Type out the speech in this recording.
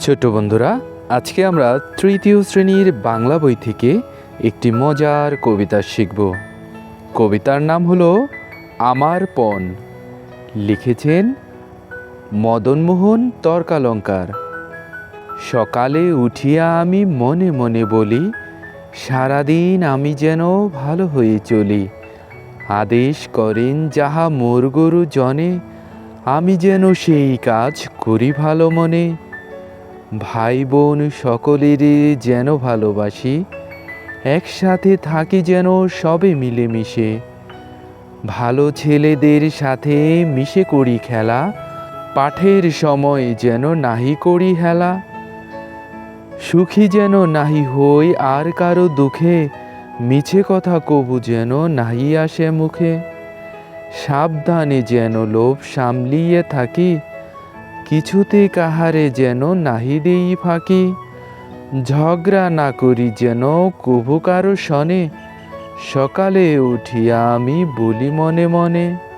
ছোট বন্ধুরা, আজকে আমরা তৃতীয় শ্রেণির বাংলা বই থেকে একটি মজার কবিতা শিখব। কবিতার নাম হলো আমার পণ। লিখেছেন মদনমোহন তর্কালঙ্কার। সকালে উঠিয়া আমি মনে মনে বলি, সারাদিন আমি যেন ভালো হয়ে চলি। আদেশ করেন যাহা মোর গরু জনে, আমি যেন সেই কাজ করি ভালো মনে। ভাই বোন সকলেরই যেন ভালোবাসি, একসাথে থাকি যেন সবে মিলেমিশে। ভালো ছেলেদের সাথে মিশে করি খেলা, পাঠের সময় যেন নাহি করি হেলা। সুখী যেন নাহি হই আর কারও দুঃখে, মিছে কথা কবু যেন নাহি আসে মুখে। সাবধানে যেন লোভ সামলিয়ে থাকি কিছুতে কাহারে যেন নাহি দেই ফাঁকি, ঝগড়া না করি যেন কভু কারও শনে, সকালে উঠিয়া আমি বলি মনে মনে।